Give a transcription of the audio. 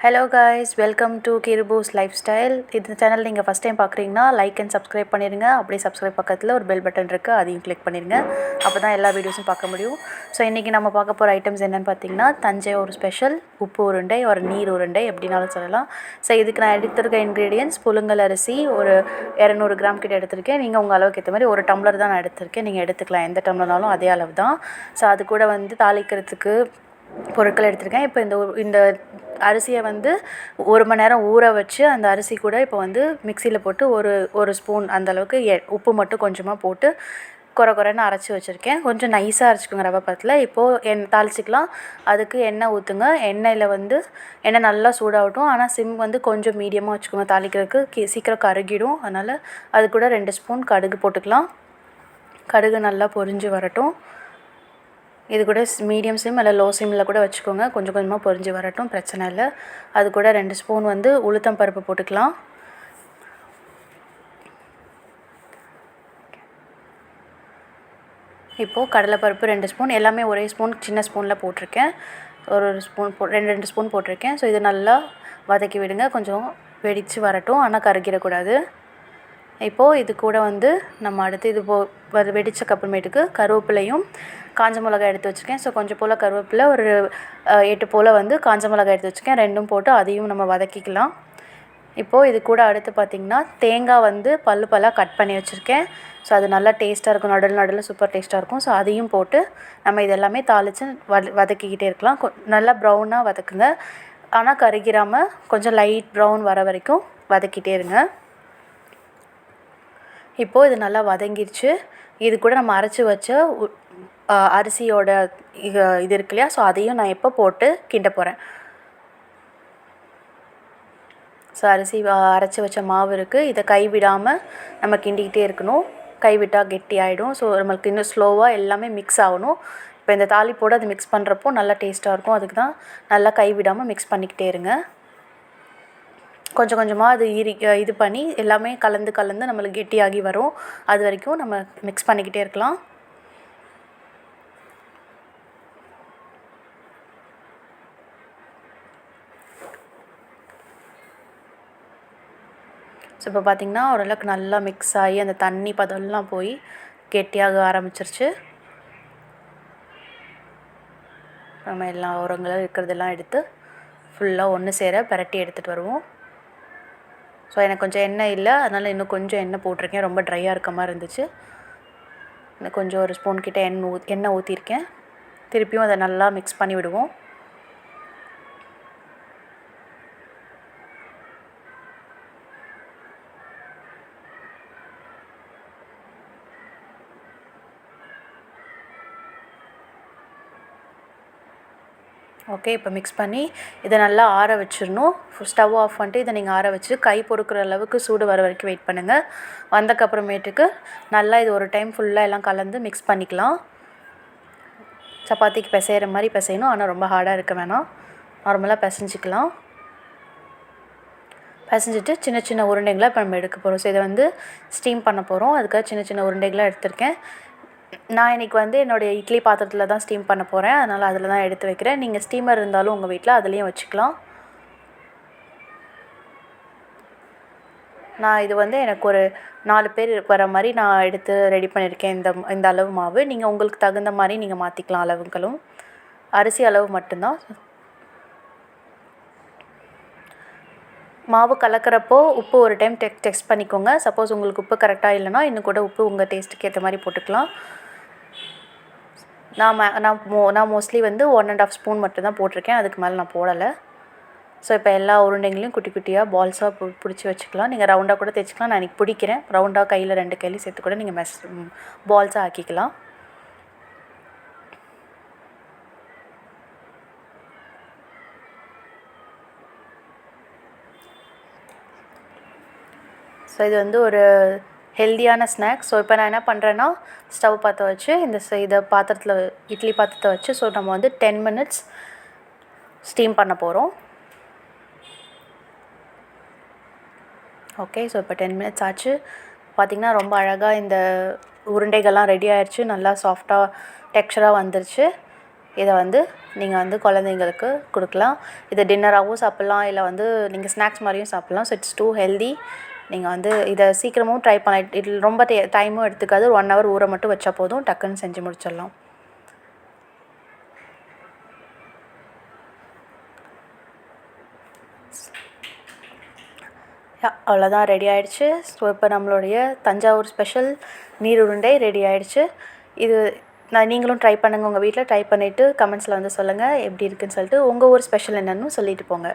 Hello guys welcome to Kirupoos lifestyle இந்த channel நீங்கள் first time பார்க்குறீங்கன்னா லைக் அண்ட் சப்ஸ்கிரைப் பண்ணிடுங்க அப்படியே சப்ஸ்கிரைப் பக்கத்தில் ஒரு பெல் பட்டன் இருக்குது அதையும் கிளிக் பண்ணிடுங்க அப்போ தான் எல்லா வீடியோஸும் பார்க்க முடியும். ஸோ இன்றைக்கி நம்ம பார்க்க போகிற ஐட்டம்ஸ் என்னென்னு பார்த்தீங்கன்னா தஞ்சை ஒரு ஸ்பெஷல் உப்பு உருண்டை ஒரு நீர் உருண்டை எப்படினாலும் சொல்லலாம். ஸோ இதுக்கு நான் எடுத்திருக்க இன்க்ரீடியன்ஸ் புழுங்கல் அரிசி ஒரு இரநூறு கிராம் கிட்ட எடுத்திருக்கேன். நீங்கள் உங்கள் அளவுக்கு ஏற்ற மாதிரி ஒரு டம்ளர் தான் நான் எடுத்திருக்கேன். நீங்கள் எடுத்துக்கலாம். எந்த டம்ளர்னாலும் அதே அளவு தான். ஸோ அது கூட வந்து தாளிக்கிறதுக்கு பொருட்கள் எடுத்திருக்கேன். இப்போ இந்த ஒரு- இந்த அரிசியை வந்து ஒரு மணி நேரம் ஊற வச்சு அந்த அரிசி கூட இப்போ வந்து மிக்சியில் போட்டு ஒரு ஒரு ஸ்பூன் அந்த அளவுக்கு எ உப்பு மட்டும் கொஞ்சமாக போட்டு குறை குறைன்னு அரைச்சி வச்சுருக்கேன். கொஞ்சம் நைஸாக அரைச்சிக்கோங்க ரவை பத்தில் இப்போது எண் தாளிச்சிக்கலாம். அதுக்கு எண்ணெய் ஊற்றுங்க எண்ணெயில் வந்து எண்ணெய் நல்லா சூடாகட்டும். ஆனால் சிம் வந்து கொஞ்சம் மீடியமாக வச்சுக்கோங்க. தாளிக்கிறதுக்கு கி- சீக்கிரம் கருகிடும். அதனால் அது கூட ரெண்டு ஸ்பூன் கடுகு போட்டுக்கலாம். கடுகு நல்லா பொரிஞ்சு வரட்டும். இது கூட மீடியம் சிம் இல்லை லோ சிம்மில் கூட வச்சுக்கோங்க. கொஞ்சம் கொஞ்சமாக பொரிஞ்சு வரட்டும் பிரச்சனை இல்லை. அது கூட ரெண்டு ஸ்பூன் வந்து உளுத்தம் பருப்பு போட்டுக்கலாம். இப்போது கடலைப்பருப்பு ரெண்டு ஸ்பூன் எல்லாமே ஒரே ஸ்பூன் சின்ன ஸ்பூனில் போட்டிருக்கேன். ஒரு ஒரு ஸ்பூன் போ ரெண்டு ரெண்டு ஸ்பூன் போட்டிருக்கேன். ஸோ இது நல்லா வதக்கி விடுங்க. கொஞ்சம் வெடித்து வரட்டும். ஆனால் கருகிடக்கூடாது. இப்போது இது கூட வந்து நம்ம அடுத்து இது போ வ- வெடிச்சக்கு கருவேப்பிலையும் காஞ்ச மிளகாய் எடுத்து வச்சுருக்கேன். ஸோ கொஞ்சம் போல் கருவேப்பிலை ஒரு எட்டு போல் வந்து காஞ்ச மிளகாய் எடுத்து வச்சுருக்கேன். ரெண்டும் போட்டு அதையும் நம்ம வதக்கிக்கலாம். இப்போது இது கூட அடுத்து பார்த்திங்கன்னா தேங்காய் வந்து பல்லு பல்லாக கட் பண்ணி வச்சுருக்கேன். ஸோ அது நல்லா டேஸ்ட்டாக இருக்கும். நடுவில் நடுவில் சூப்பர் டேஸ்ட்டாக இருக்கும். ஸோ அதையும் போட்டு நம்ம இதெல்லாமே தாளித்து வத வதக்கிக்கிட்டே இருக்கலாம். கொ- நல்லா ப்ரௌனாக வதக்குங்க. ஆனால் கருகிராமல் கொஞ்சம் லைட் ப்ரௌன் வர வரைக்கும் வதக்கிட்டே இருங்க. இப்போது இது நல்லா வதங்கிருச்சு. இது கூட நம்ம அரைச்சி வச்ச உ- அரிசியோட இது இது இருக்கு இல்லையா? ஸோ அதையும் நான் இப்போ போட்டு கிண்ட போகிறேன் ஸோ அரிசி அரைச்சி வச்ச மாவு இருக்குது இதை கைவிடாமல் நம்ம கிண்டிக்கிட்டே இருக்கணும். கைவிட்டால் கெட்டி ஆகிடும் ஸோ நம்மளுக்கு இன்னும் ஸ்லோவாக எல்லாமே மிக்ஸ் ஆகணும். இப்போ இந்த தாளிப்போடு அது மிக்ஸ் பண்ணுறப்போ நல்லா டேஸ்ட்டாக இருக்கும். அதுக்கு தான் நல்லா கைவிடாமல் மிக்ஸ் பண்ணிக்கிட்டே இருங்க. கொஞ்சம் கொஞ்சமாக அது ஈரி இது பண்ணி எல்லாமே கலந்து கலந்து நம்மளுக்கு கெட்டியாகி வரும். அது வரைக்கும் நம்ம மிக்ஸ் பண்ணிக்கிட்டே இருக்கலாம். ஸோ இப்போ பார்த்திங்கன்னா ஓரளவுக்கு நல்லா மிக்ஸ் ஆகி அந்த தண்ணி பதம்லாம் போய் கெட்டியாக ஆரம்பிச்சிருச்சு. நம்ம எல்லா உரங்களும் இருக்கிறதெல்லாம் எடுத்து ஃபுல்லாக ஒன்று சேர பிரட்டி எடுத்துகிட்டு வருவோம். ஸோ எனக்கு கொஞ்சம் எண்ணெய் இல்லை. அதனால் இன்னும் கொஞ்சம் எண்ணெய் போட்டிருக்கேன். ரொம்ப ட்ரையாக இருக்க மாதிரி இருந்துச்சு. இன்னும் கொஞ்சம் ஒரு ஸ்பூன் கிட்டே எண்ணெய் ஊ எண்ணெய் ஊற்றிருக்கேன் திருப்பியும் அதை நல்லா மிக்ஸ் பண்ணி விடுவோம். ஓகே இப்போ மிக்ஸ் பண்ணி இதை நல்லா ஆற வச்சிடணும். ஸ்டவ் ஆஃப் பண்ணிட்டு இதை நீங்கள் ஆற வச்சு கை பொறுக்கிற அளவுக்கு சூடு வர வரைக்கும் வெயிட் பண்ணுங்கள் வந்தக்கப்புறமேட்டுக்கு நல்லா இது ஒரு டைம் ஃபுல்லாக எல்லாம் கலந்து மிக்ஸ் பண்ணிக்கலாம். சப்பாத்திக்கு பிசைகிற மாதிரி பிசையணும். ஆனால் ரொம்ப ஹார்டாக இருக்க வேணாம். நார்மலாக பிசைஞ்சிக்கலாம். பிசைஞ்சிட்டு சின்ன சின்ன உருண்டைங்களாக இப்போ நம்ம எடுக்க போகிறோம் ஸோ இதை வந்து ஸ்டீம் பண்ண போகிறோம் அதுக்காக சின்ன சின்ன உருண்டைகளாக எடுத்திருக்கேன். நான் இன்றைக்கி வந்து என்னுடைய இட்லி பாத்திரத்தில் தான் ஸ்டீம் பண்ண போகிறேன் அதனால் அதில் தான் எடுத்து வைக்கிறேன். நீங்கள் ஸ்டீமர் இருந்தாலும் உங்கள் வீட்டில் அதுலேயும் வச்சுக்கலாம். நான் இது வந்து எனக்கு ஒரு நாலு பேர் வர மாதிரி நான் எடுத்து ரெடி பண்ணியிருக்கேன். இந்த இந்த அளவு மாவு. நீங்கள் உங்களுக்கு தகுந்த மாதிரி நீங்கள் மாற்றிக்கலாம் அளவுகளும். அரிசி அளவு மட்டும்தான். மாவு கலக்கிறப்போ உப்பு ஒரு டைம் டெக் டெஸ்ட் பண்ணிக்கோங்க. சப்போஸ் உங்களுக்கு உப்பு கரெக்டாக இல்லைன்னா இன்னும் கூட உப்பு உங்கள் டேஸ்ட்டுக்கு ஏற்ற மாதிரி போட்டுக்கலாம். நான் மே நான் மோ நான் மோஸ்ட்லி வந்து ஒன் அண்ட் ஆஃப் ஸ்பூன் மட்டும் தான் போட்டிருக்கேன். அதுக்கு மேலே நான் போடலை. ஸோ இப்போ எல்லா உருண்டைங்களையும் குட்டி குட்டியாக பால்ஸாக பு பிடிச்சி வச்சுக்கலாம். நீங்கள் ரவுண்டாக கூட தைச்சிக்கலாம் நான் இன்றைக்கி பிடிக்கிறேன். ரவுண்டாக கையில் ரெண்டு கையிலையும் சேர்த்து கூட நீங்கள் மெஸ் பால்ஸாக ஆக்கிக்கலாம். ஸோ இது வந்து ஒரு ஹெல்தியான ஸ்நாக்ஸ் ஸோ இப்போ நான் என்ன பண்ணுறேன்னா ஸ்டவ் பற்ற வச்சு இந்த இதை பாத்திரத்தில் இட்லி பாத்திரத்தை வச்சு ஸோ நம்ம வந்து டென் மினிட்ஸ் ஸ்டீம் பண்ண போகிறோம் ஓகே ஸோ இப்போ டென் மினிட்ஸ் ஆச்சு. பார்த்திங்கன்னா ரொம்ப அழகாக இந்த உருண்டைகள்லாம் ரெடி ஆயிடுச்சு நல்லா சாஃப்டாக டெக்ஸ்டராக வந்துருச்சு. இதை வந்து நீங்கள் வந்து குழந்தைங்களுக்கு கொடுக்கலாம். இதை டின்னராகவும் சாப்பிட்லாம். இல்லை வந்து நீங்கள் ஸ்நாக்ஸ் மாதிரியும் சாப்பிட்லாம். ஸோ இட்ஸ் டூ ஹெல்தி நீங்கள் வந்து இதை சீக்கிரமும் ட்ரை பண்ண இதில் ரொம்ப டைமும் எடுத்துக்காது. ஒரு ஒன் ஹவர் ஊற மட்டும் வச்சா போதும். டக்குன்னு செஞ்சு முடிச்சிடலாம். அவ்வளோதான் ரெடி ஆயிடுச்சு. ஸோ இப்போ நம்மளுடைய தஞ்சாவூர் ஸ்பெஷல் நீர் உருண்டை ரெடி ஆயிடுச்சு. இது நான் நீங்களும் ட்ரை பண்ணுங்கள் உங்கள் வீட்டில் ட்ரை பண்ணிவிட்டு கமெண்ட்ஸில் வந்து சொல்லுங்கள் எப்படி இருக்குன்னு சொல்லிட்டு உங்கள் ஊர் ஸ்பெஷல் என்னன்னு சொல்லிட்டு போங்க.